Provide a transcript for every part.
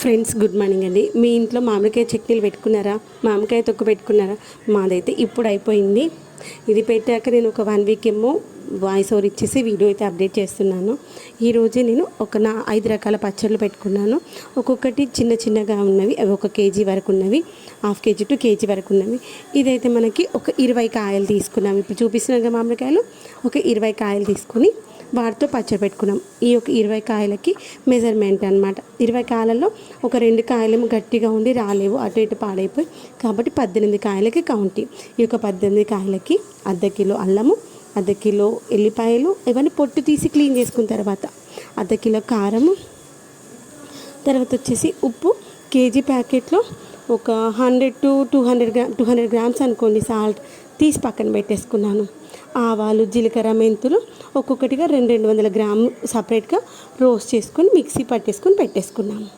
Friends good morning అండి. మీ ఇంట్లో మామిడికాయ చట్నీలు పెట్టుకున్నారా? మామిడికాయ తొక్కు పెట్టుకున్నారా? మాదైతే ఇప్పుడు అయిపోయింది. ఇది పెట్టాక నేను ఒక వన్ వీక్ ఏమో వాయిస్ ఓవర్ ఇచ్చేసి వీడియో అయితే అప్డేట్ చేస్తున్నాను. ఈరోజే నేను ఒక నా ఐదు రకాల పచ్చళ్ళు పెట్టుకున్నాను. ఒక్కొక్కటి చిన్న చిన్నగా ఉన్నవి అవి ఒక కేజీ వరకు ఉన్నవి హాఫ్ కేజీ టు కేజీ వరకు ఉన్నవి. ఇదైతే మనకి ఒక ఇరవై కాయలు తీసుకున్నాం ఇప్పుడు చూపిస్తున్న మామిడికాయలు. ఒక ఇరవై కాయలు తీసుకొని వాటితో పచ్చడి పెట్టుకున్నాం. ఈ యొక్క ఇరవై కాయలకి మెజర్మెంట్ అనమాట ఇరవై కాయలలో ఒక రెండు కాయలేమో గట్టిగా ఉండి రాలేవు. అటు ఇటు పాడైపోయి. కాబట్టి పద్దెనిమిది కాయలకి కౌంటి ఈ యొక్క పద్దెనిమిది కాయలకి అర్ధ కిలో అల్లము అర్ధ కిలో ఎల్లిపాయలు ఇవన్నీ పొట్టు తీసి క్లీన్ చేసుకున్న తర్వాత అర్ధ కిలో కారము తర్వాత వచ్చేసి ఉప్పు. కేజీ ప్యాకెట్లో ఒక hundred to two hundred gram two hundred grams అనుకోండి సాల్ట్ తీసి పక్కన పెట్టేసుకున్నాను. ఆవాలు జీలకర్ర మెంతులు ఒక్కొక్కటిగా రెండు రెండు వందల గ్రాములు సపరేట్గా రోస్ట్ చేసుకొని మిక్సీ పట్టేసుకొని పెట్టేసుకున్నాము.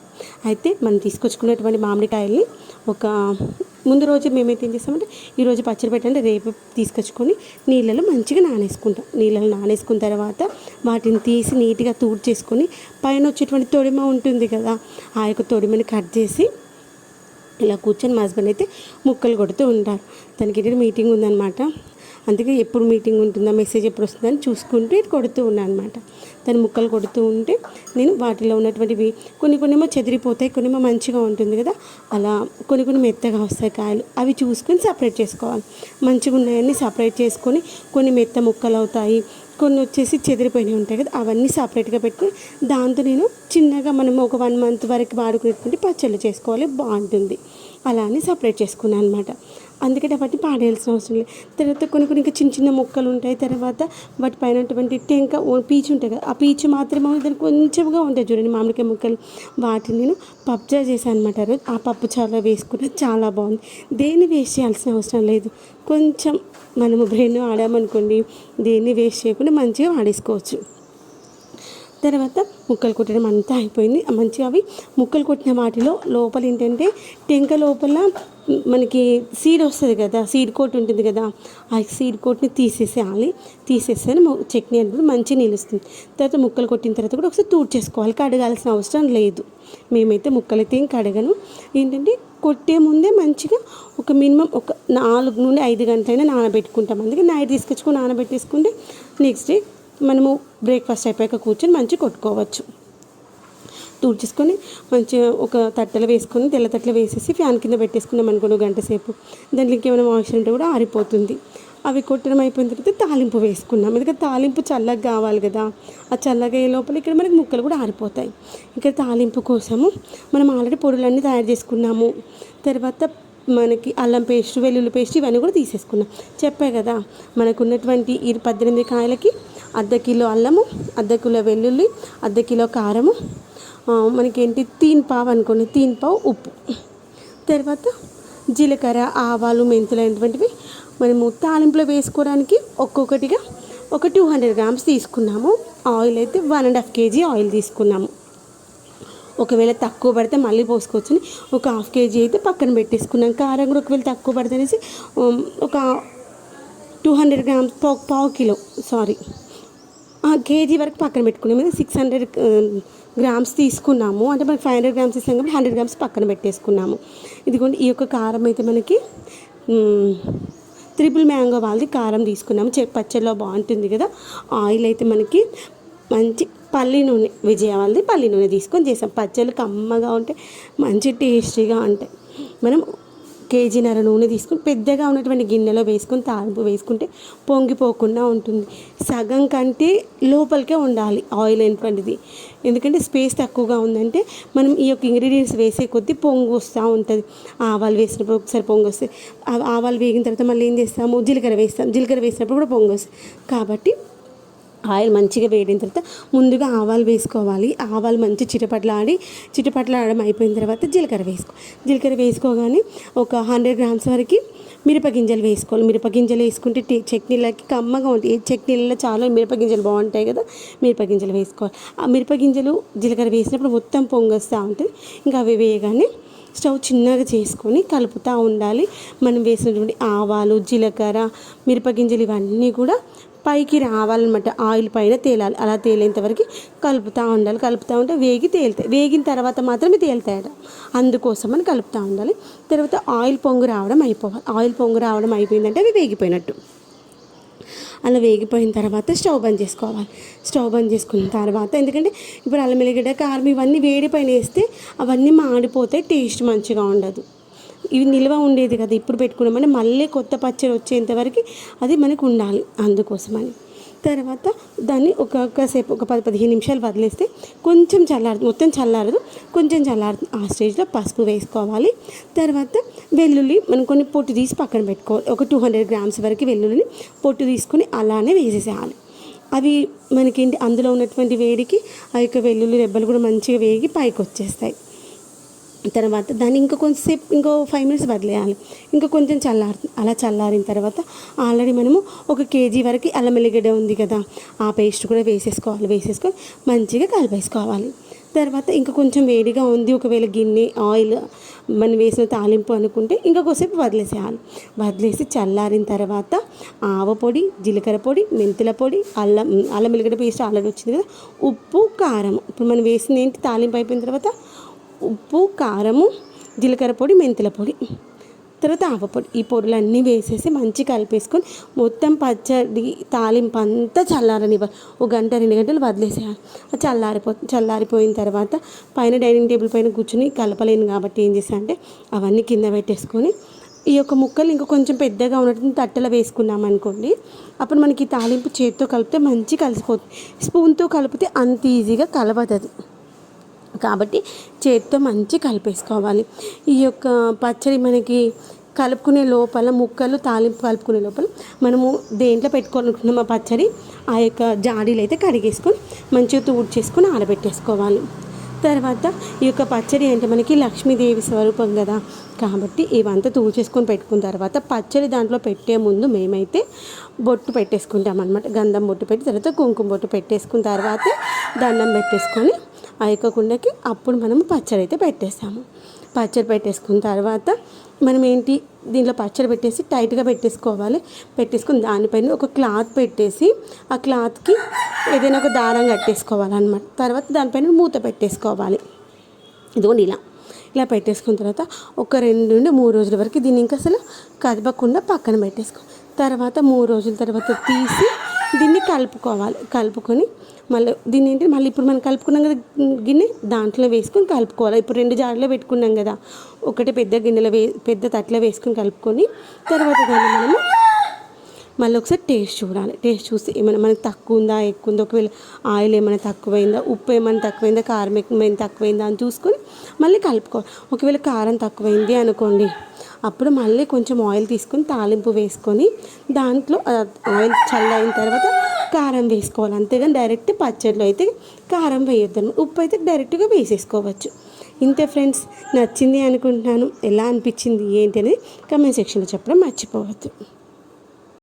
అయితే మనం తీసుకొచ్చుకున్నటువంటి మామిడికాయల్ని ఒక ముందు రోజు మేమైతే ఏం చేస్తామంటే ఈరోజు పచ్చడి పెట్టండి రేపు తీసుకొచ్చుకొని నీళ్ళలో మంచిగా నానేసుకుంటాం. నీళ్ళలో నానేసుకున్న తర్వాత వాటిని తీసి నీట్గా తూడ్చేసుకొని పైన వచ్చేటువంటి తొడిమ ఉంటుంది కదా ఆ యొక్క తొడిమని కట్ చేసి ఇలా కూర్చొని మా హస్బెండ్ అయితే ముక్కలు కొడుతూ ఉంటారు. తనకి ఏంటంటే మీటింగ్ ఉందన్నమాట. అందుకే ఎప్పుడు మీటింగ్ ఉంటుందా మెసేజ్ ఎప్పుడు వస్తుందని చూసుకుంటూ ఇటు కొడుతూ ఉన్నాను అనమాట దాని ముక్కలు కొడుతూ ఉంటే నేను వాటిలో ఉన్నటువంటివి కొన్ని కొన్ని ఏమో చెదిరిపోతాయి కొన్ని ఏమో మంచిగా ఉంటుంది కదా అలా కొన్ని కొన్ని మెత్తగా వస్తాయి కాయలు అవి చూసుకొని సపరేట్ చేసుకోవాలి. మంచిగా ఉన్నాయన్నీ సపరేట్ చేసుకొని కొన్ని మెత్త ముక్కలు అవుతాయి కొన్ని వచ్చేసి చెదిరిపోయినవి ఉంటాయి కదా అవన్నీ సపరేట్గా పెట్టుకుని దాంతో నేను చిన్నగా మనం ఒక వన్ మంత్ వరకు వాడుకునేటువంటి పచ్చళ్ళు చేసుకోవాలి బాగుంటుంది. అలా అని సపరేట్ చేసుకున్నాను అనమాట అందుకని వాటిని పాడేయాల్సిన అవసరం లేదు. తర్వాత కొన్ని కొన్ని ఇంకా చిన్న చిన్న మొక్కలు ఉంటాయి. తర్వాత వాటి పైన ఉన్నటువంటి టెంక పీచు ఉంటాయి కదా ఆ పీచు మాత్రమే దానికి కొంచెంగా ఉంటాయి చూడండి మామిడికాయ ముక్కలు. వాటిని నేను పప్జా చేశాను అనమాట రోజు. ఆ పప్పు చాలా వేసుకున్న చాలా బాగుంది. దేన్ని వేస్ట్ చేయాల్సిన అవసరం లేదు. కొంచెం మనము బ్రెయిన్ ఆడామనుకోండి దేన్ని వేస్ట్ చేయకుండా మంచిగా వాడేసుకోవచ్చు. తర్వాత ముక్కలు కొట్టడం అంతా అయిపోయింది. మంచిగా అవి ముక్కలు కొట్టిన వాటిలో లోపల ఏంటంటే టెంక లోపల మనకి సీడ్ వస్తుంది కదా సీడ్ కోట్ ఉంటుంది కదా ఆ సీడ్ కోట్ని తీసేసేయాలి. తీసేస్తే చట్నీ అనేది మంచి నిలుస్తుంది. తర్వాత ముక్కలు కొట్టిన తర్వాత కూడా ఒకసారి తూడ్ చేసుకోవాలి కడగాల్సిన అవసరం లేదు. మేమైతే ముక్కలు అయితే ఏం కడగను. ఏంటంటే కొట్టే ముందే మంచిగా ఒక మినిమం ఒక నాలుగు నుండి ఐదు గంటలైనా నానబెట్టుకుంటాం. అందుకే నైట్ తీసుకొచ్చుకొని నానబెట్టేసుకుంటే నెక్స్ట్ డే మనము బ్రేక్ఫాస్ట్ అయిపోయాక కూర్చొని మంచిగా కొట్టుకోవచ్చు. తూడ్చేసుకొని మంచిగా ఒక తట్టెలు వేసుకొని తెల్ల తట్టెలు వేసేసి ఫ్యాన్ కింద పెట్టేసుకున్నాం అనుకోండి గంట సేపు. దాంట్లో ఇంకేమైనా మాయిశ్చర్ ఉంటే కూడా ఆరిపోతుంది. అవి కొట్టడం అయిపోయిన తర్వాత తాలింపు వేసుకున్నాం. ఎందుకంటే తాలింపు చల్లగా కావాలి కదా. ఆ చల్లగా అయ్యే లోపల ఇక్కడ మనకి ముక్కలు కూడా ఆరిపోతాయి. ఇక్కడ తాలింపు కోసము మనం ఆల్రెడీ పొడులన్నీ తయారు చేసుకున్నాము. తర్వాత మనకి అల్లం పేస్ట్ వెల్లుల్లి పేస్ట్ ఇవన్నీ కూడా తీసేసుకున్నాం. చెప్పే కదా మనకు ఉన్నటువంటి ఈ పద్దెనిమిది కాయలకి అర్ధ కిలో అల్లము అర్ధ కిలో వెల్లుల్లి అర్ధ కిలో కారము మనకేంటి తీన్ పావు అనుకోండి. తీన్ పావు ఉప్పు. తర్వాత జీలకర్ర ఆవాలు మెంతులు అనేటువంటివి మనము తాలింపులో వేసుకోవడానికి ఒక్కొక్కటిగా ఒక టూ హండ్రెడ్ గ్రామ్స్ తీసుకున్నాము. ఆయిల్ అయితే one and half KG oil తీసుకున్నాము. ఒకవేళ తక్కువ పడితే మళ్ళీ పోసుకోవచ్చని ఒక హాఫ్ కేజీ అయితే పక్కన పెట్టేసుకున్నాం. కారం కూడా ఒకవేళ తక్కువ పడితే అనేసి ఒక టూ హండ్రెడ్ గ్రామ్స్ పావు పావు కిలో సారీ. కేజీ వరకు పక్కన పెట్టుకున్నాము సిక్స్ హండ్రెడ్ గ్రామ్స్ తీసుకున్నాము. అంటే మనకి ఫైవ్ హండ్రెడ్ గ్రామ్స్ ఇస్తాం కాబట్టి హండ్రెడ్ గ్రామ్స్ పక్కన పెట్టేసుకున్నాము. ఇదిగోండి ఈ యొక్క కారం అయితే మనకి త్రిపుల్ మ్యాంగో వాళ్ళది కారం తీసుకున్నాము. చె పచ్చడిలో బాగుంటుంది కదా. ఆయిల్ అయితే మనకి మంచి పల్లి నూనె విజయ వాళ్ళది పల్లి నూనె తీసుకొని చేసాం. పచ్చళ్ళు కమ్మగా ఉంటాయి మంచి టేస్టీగా ఉంటాయి. మనం కేజీన్నర నూనె తీసుకుని పెద్దగా ఉన్నటువంటి గిన్నెలో వేసుకొని తాలింపు వేసుకుంటే పొంగిపోకుండా ఉంటుంది. సగం కంటే లోపలికే ఉండాలి ఆయిల్ అయినటువంటిది. ఎందుకంటే స్పేస్ తక్కువగా ఉందంటే మనం ఈ యొక్క ఇంగ్రీడియంట్స్ వేసే కొద్దీ పొంగు వస్తూ ఉంటుంది. ఆవాలు వేసినప్పుడు ఒకసారి పొంగు వస్తాయి ఆవాలు వేగిన తర్వాత మళ్ళీ ఏం చేస్తాము? జీలకర్ర వేస్తాం. జీలకర్ర వేసినప్పుడు కూడా పొంగు వస్తాయి. కాబట్టి ఆయిల్ మంచిగా వేడిన తర్వాత ముందుగా ఆవాలు వేసుకోవాలి. ఆవాలు మంచి చిటపట్లాడి చిటపట్లాడడం అయిపోయిన తర్వాత జీలకర్ర వేసుకో. జీలకర్ర వేసుకోగానే ఒక హండ్రెడ్ గ్రామ్స్ వరకు మిరపగింజలు వేసుకోవాలి. మిరపగింజలు వేసుకుంటే టీ చట్నీలకి కమ్మగా ఉంటాయి. చట్నీలలో చాలా మిరపగింజలు బాగుంటాయి కదా మిరపగింజలు వేసుకోవాలి. ఆ మిరపగింజలు జీలకర్ర వేసినప్పుడు మొత్తం పొంగస్తూ ఉంటుంది. ఇంకా అవి వేయగానే స్టవ్ చిన్నగా చేసుకొని కలుపుతూ ఉండాలి. మనం వేసినటువంటి ఆవాలు జీలకర్ర మిరపగింజలు ఇవన్నీ కూడా పైకి రావాలన్నమాట. ఆయిల్ పైన తేలాలి. అలా తేలేంతవరకు కలుపుతూ ఉండాలి. కలుపుతూ ఉంటే వేగి తేలుతాయి. వేగిన తర్వాత మాత్రమే తేలుతాయట. అందుకోసమని కలుపుతూ ఉండాలి. తర్వాత ఆయిల్ పొంగు రావడం అయిపోవాలి. ఆయిల్ పొంగు రావడం అయిపోయిందంటే అవి వేగిపోయినట్టు. అలా వేగిపోయిన తర్వాత స్టవ్ బంద్ చేసుకోవాలి. స్టవ్ బంద్ చేసుకున్న తర్వాత ఎందుకంటే ఇప్పుడు అల్లం వెల్లిగడ్డ కారం ఇవన్నీ వేడి పైన వేస్తే అవన్నీ మాడిపోతే టేస్ట్ మంచిగా ఉండదు. ఇవి నిల్వ ఉండేది కదా ఇప్పుడు పెట్టుకున్నామని మళ్ళీ కొత్త పచ్చడి వచ్చేంతవరకు అది మనకు ఉండాలి అందుకోసమని. తర్వాత దాన్ని ఒక కాసేపు ఒక పది పదిహేను నిమిషాలు వదిలేస్తే కొంచెం చల్లారు మొత్తం చల్లారదు కొంచెం చల్లారు ఆ స్టేజ్లో పసుపు వేసుకోవాలి. తర్వాత వెల్లుల్లి మనం కొన్ని పొట్టు తీసి పక్కన పెట్టుకోవాలి. ఒక టూ హండ్రెడ్ గ్రామ్స్ వరకు వెల్లుల్లిని పొట్టు తీసుకొని అలానే వేసేసేయాలి. అవి మనకేంటి అందులో ఉన్నటువంటి వేడికి ఆ యొక్క వెల్లుల్లి రెబ్బలు కూడా మంచిగా వేగి పైకి వచ్చేస్తాయి తర్వాత దాన్ని ఇంకా కొంచెంసేపు ఇంకో ఫైవ్ మినిట్స్ వదిలేయాలి. ఇంకా కొంచెం చల్లారు అలా చల్లారిన తర్వాత ఆల్రెడీ మనము ఒక కేజీ వరకు అల్లం వెల్లిగడ్డ ఉంది కదా ఆ పేస్ట్ కూడా వేసేసుకోవాలి వేసేసుకొని మంచిగా కలిపేసుకోవాలి. తర్వాత ఇంకా కొంచెం వేడిగా ఉంది ఒకవేళ గిన్నె ఆయిల్ మనం వేసిన తాలింపు అనుకుంటే ఇంకా కొద్దిసేపు వదిలేసేయాలి. వదిలేసి చల్లారిన తర్వాత ఆవ పొడి జీలకర్ర పొడి మెంతుల పొడి అల్లం అల్లం వెల్లిగడ్డ పేస్ట్ ఆల్రెడీ వచ్చింది కదా ఉప్పు కారం. ఇప్పుడు మనం వేసిన ఏంటి తాలింపు అయిపోయిన తర్వాత ఉప్పు కారము జీలకర్ర పొడి మెంతుల పొడి తర్వాత ఆవపొడి ఈ పొడులన్నీ వేసేసి మంచి కలిపేసుకొని మొత్తం పచ్చడి తాలింపు అంతా చల్లారనివ్వాలి. ఒక గంట రెండు గంటలు వదిలేసేయాలి. చల్లారిపో చల్లారిపోయిన తర్వాత పైన డైనింగ్ టేబుల్ పైన కూర్చుని కలపలేను కాబట్టి ఏం చేసా అంటే అవన్నీ కింద పెట్టేసుకొని ఈ యొక్క ముక్కలు ఇంకా కొంచెం పెద్దగా ఉన్నట్టు తట్టెలో వేసుకున్నాం అనుకోండి అప్పుడు మనకి తాలింపు చేతితో కలిపితే మంచి కలిసిపోతుంది. స్పూన్తో కలిపితే అంత ఈజీగా కలవదు కాబట్టి చేతితో మంచి కలిపేసుకోవాలి. ఈ యొక్క పచ్చడి మనకి కలుపుకునే లోపల ముక్కలు తాలింపు కలుపుకునే లోపల మనము దేంట్లో పెట్టుకోవాలనుకున్నాం ఆ పచ్చడి ఆ యొక్క జాడీలు అయితే కడిగేసుకొని మంచిగా తూడ్చేసుకొని ఆరబెట్టేసుకోవాలి. తర్వాత ఈ యొక్క పచ్చడి అంటే మనకి లక్ష్మీదేవి స్వరూపం కదా. కాబట్టి ఇవంతా తూచేసుకొని పెట్టుకున్న తర్వాత పచ్చడి దాంట్లో పెట్టే ముందు మేమైతే బొట్టు పెట్టేసుకుంటాం అనమాట గంధం బొట్టు పెట్టి తర్వాత కుంకుమ బొట్టు పెట్టేసుకున్న తర్వాత దండం పెట్టేసుకొని ఆ యొక్క కుండకి అప్పుడు మనము పచ్చడి అయితే పెట్టేస్తాము పచ్చడి పెట్టేసుకున్న తర్వాత మనం ఏంటి దీంట్లో పచ్చడి పెట్టేసి టైట్గా పెట్టేసుకోవాలి. పెట్టేసుకుని దానిపైన ఒక క్లాత్ పెట్టేసి ఆ క్లాత్కి ఏదైనా ఒక దారం కట్టేసుకోవాలన్నమాట. తర్వాత దానిపైన మూత పెట్టేసుకోవాలి. ఇదిగోండి ఇలా. ఇలా పెట్టేసుకున్న తర్వాత ఒక రెండు నుండి మూడు రోజుల వరకు దీన్ని ఇంకా అసలు కదపకుండా పక్కన పెట్టేసుకో. తర్వాత మూడు రోజుల తర్వాత తీసి దీన్ని కలుపుకోవాలి. కలుపుకొని మళ్ళీ దీన్ని ఏంటి? మళ్ళీ ఇప్పుడు మనం కలుపుకున్నాం కదా గిన్నె దాంట్లో వేసుకొని కలుపుకోవాలి. ఇప్పుడు రెండు జార్లో పెట్టుకున్నాం కదా ఒకటి పెద్ద గిన్నెలో వే పెద్ద తట్లో వేసుకొని కలుపుకొని తర్వాత దాన్ని మనము మళ్ళీ ఒకసారి టేస్ట్ చూడాలి. టేస్ట్ చూసి ఏమైనా మనకు తక్కువ ఉందా ఎక్కువ ఉందా? ఒకవేళ ఆయిల్ ఏమైనా తక్కువైందా ఉప్పు ఏమైనా తక్కువైందా కారం ఏమైనా తక్కువైందా అని చూసుకొని మళ్ళీ కలుపుకోవాలి. ఒకవేళ కారం తక్కువైంది అనుకోండి అప్పుడు మళ్ళీ కొంచెం ఆయిల్ తీసుకొని తాలింపు వేసుకొని దాంట్లో ఆయిల్ చల్లైన తర్వాత కారం వేసుకోవాలి. అంతేగాని డైరెక్ట్ పచ్చడిలో అయితే కారం వేయొద్దు ఉప్పు అయితే డైరెక్ట్గా వేసేసుకోవచ్చు. ఇంతే ఫ్రెండ్స్ నచ్చింది అనుకుంటున్నాను. ఎలా అనిపించింది ఏంటి అనేది కమెంట్ సెక్షన్లో చెప్పడం మర్చిపోవద్దు.